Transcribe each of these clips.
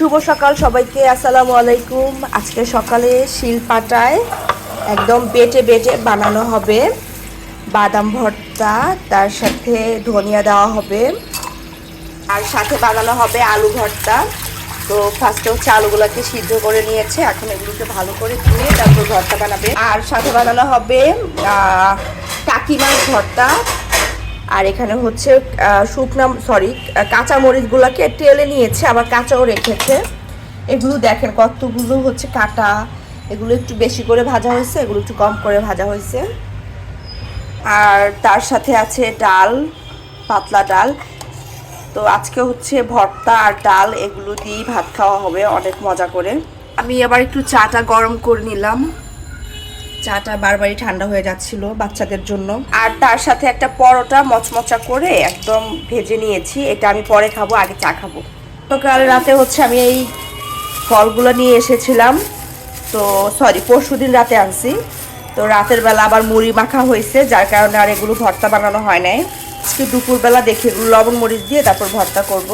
শুভ সকাল সবাইকে, আসসালামু আলাইকুম। আজকে সকালে শিলপাটায় একদম বেটে বেটে বানানো হবে বাদাম ভর্তা, তার সাথে ধনিয়া দেওয়া হবে, আর সাথে বানানো হবে আলু ভর্তা। তো ফার্স্টে হচ্ছে আলুগুলোকে সিদ্ধ করে নিয়েছে, এখন এগুলোকে ভালো করে ধুয়ে তারপর ভর্তা বানাবে। আর সাথে বানানো হবে মাছ ভর্তা। আর এখানে হচ্ছে শুকনা সরি কাঁচা মরিচগুলোকে টেলে নিয়েছে, আবার কাঁচাও রেখেছে। এগুলো দেখেন কতগুলো হচ্ছে কাটা। এগুলো একটু বেশি করে ভাজা হয়েছে, এগুলো একটু কম করে ভাজা হয়েছে। আর তার সাথে আছে ডাল, পাতলা ডাল। তো আজকে হচ্ছে ভর্তা আর ডাল, এগুলো দিয়েই ভাত খাওয়া হবে, অনেক মজা করে। আমি আবার একটু চাটা গরম করে নিলাম। চাটা বারবারই ঠান্ডা হয়ে যাচ্ছিল বাচ্চাদের জন্য। আর তার সাথে একটা পরোটা মচমচা করে একদম ভেজে নিয়েছি। এটা আমি পরে খাব, আগে চা খাব। তো কাল রাতে হচ্ছে আমি এই ফলগুলো নিয়ে এসেছিলাম। তো সরি, পরশু দিন রাতে আনছি। তো রাতের বেলা আবার মুড়ি মাখা হয়েছে, যার কারণে আর এগুলো ভর্তা বানানো হয় নাই। আজকে দুপুরবেলা দেখি এগুলো লবণ মরিচ দিয়ে তারপর ভর্তা করব।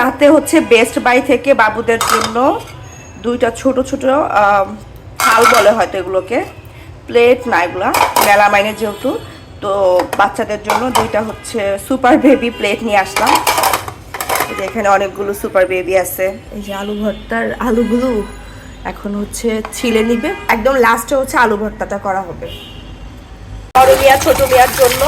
রাতে হচ্ছে বেস্ট বাই থেকে বাবুদের জন্য দুইটা ছোট ছোট থাল বলে হয়তো এগুলোকে। প্লেট না এগুলা, মেলামাইনের যেহেতু। তো বাচ্চাদের জন্য দুইটা হচ্ছে সুপার বেবি প্লেট নিয়ে আসলাম। এখানে অনেকগুলো সুপার বেবি আছে। এই যে আলু ভর্তার আলুগুলো এখন হচ্ছে ছিলে নিবে। একদম লাস্টে হচ্ছে আলু ভর্তাটা করা হবে। বড় মিয়া, ছোট মিয়ার জন্য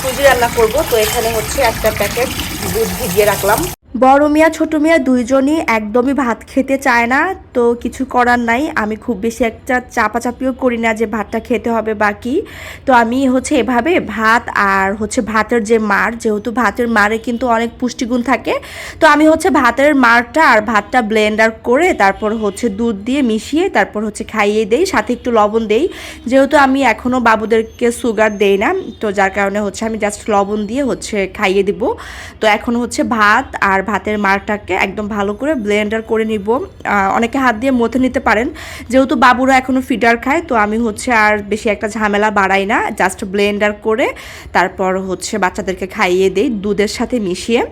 সুজি রান্না করব। তো এখানে হচ্ছে একটা প্যাকেট দুধ ভিজিয়ে রাখলাম। বড় মিয়া, ছোট মিয়া দুইজনই একদমই ভাত খেতে চায় না। তো কিছু করার নাই। আমি খুব বেশি একটা চাপাচাপিও করি না যে ভাতটা খেতে হবে বাকি। তো আমি হচ্ছে এভাবে ভাত আর হচ্ছে ভাতের যে মার, যেহেতু ভাতের মারে কিন্তু অনেক পুষ্টিগুণ থাকে, তো আমি হচ্ছে ভাতের মারটা আর ভাতটা ব্লেন্ডার করে তারপর হচ্ছে দুধ দিয়ে মিশিয়ে তারপর হচ্ছে খাইয়ে দেই, সাথে একটু লবণ দেই। যেহেতু আমি এখনও বাবুদেরকে সুগার দেই না, তো যার কারণে হচ্ছে আমি জাস্ট লবণ দিয়ে হচ্ছে খাইয়ে দিব। তো এখন হচ্ছে ভাত আর ভাতের মারটাকে একদম ভালো করে ব্লেন্ডার করে নিব। অনেকে হাত দিয়ে মথে নিতে পারেন। যেহেতু বাবুরা এখনও ফিডার খায়, তো আমি হচ্ছে আর বেশি একটা ঝামেলা বাড়াই না। জাস্ট ব্লেন্ডার করে তারপর হচ্ছে বাচ্চাদেরকে খাইয়ে দেই, দুধের সাথে মিশিয়ে।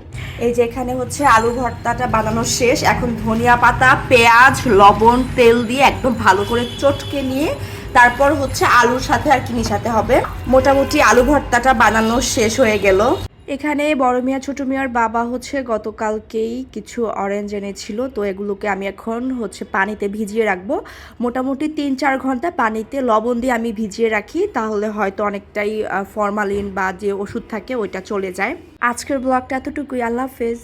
এই যে এখানে হচ্ছে আলু ভর্তাটা বানানো শেষ। এখন ধনিয়া পাতা, পেঁয়াজ, লবণ, তেল দিয়ে একদম ভালো করে চটকে নিয়ে তারপর হচ্ছে আলুর সাথে আর কি মিশাতে হবে। মোটামুটি আলু ভর্তাটা বানানো শেষ হয়ে গেল। এখানে বড় মিয়া, ছোট মিয়ার বাবা হচ্ছে গতকালকেই কিছু অরেঞ্জ এনেছিল। তো এগুলোকে আমি এখন হচ্ছে পানিতে ভিজিয়ে রাখব। মোটামুটি তিন চার ঘণ্টা পানিতে লবণ দিয়ে আমি ভিজিয়ে রাখি। তাহলে হয়তো অনেকটাই ফরমালিন বা যে ওষুধ থাকে ওইটা চলে যায়। আজকের ব্লগটা এতটুকুই। আল্লাহ হাফেজ।